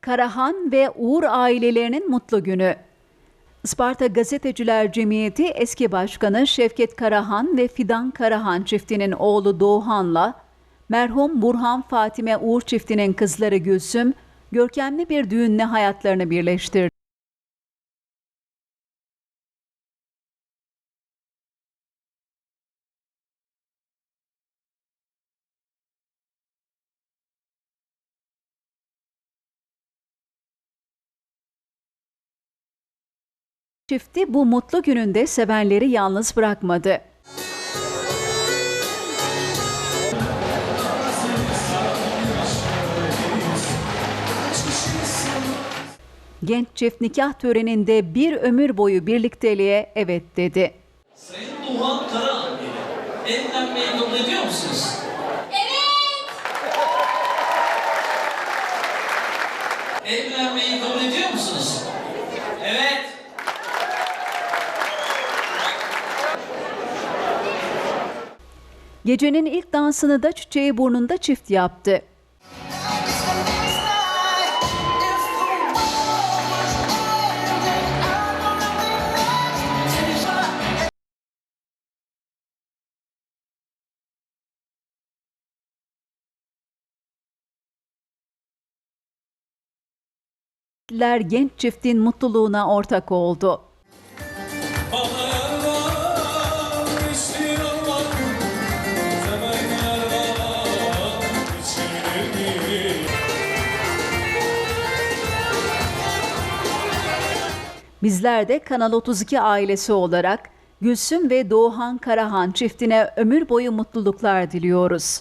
Karahan ve Uğur ailelerinin mutlu günü. Isparta Gazeteciler Cemiyeti eski başkanı Şevket Karahan ve Fidan Karahan çiftinin oğlu Doğan'la merhum Burhan Fatime Uğur çiftinin kızları Gülsüm, görkemli bir düğünle hayatlarını birleştirdi. Çifti bu mutlu gününde sevenleri yalnız bırakmadı. Genç çift nikah töreninde bir ömür boyu birlikteliğe evet dedi. Sayın Duhan ile evlenmeyi kabul ediyor musunuz? Evet! Evlenmeyi kabul ediyor musunuz? Evet! Gecenin ilk dansını da çiçeği burnunda çift yaptı. genç çiftin mutluluğuna ortak oldu. Bizler de Kanal 32 ailesi olarak Gülsüm ve Doğan Karahan çiftine ömür boyu mutluluklar diliyoruz.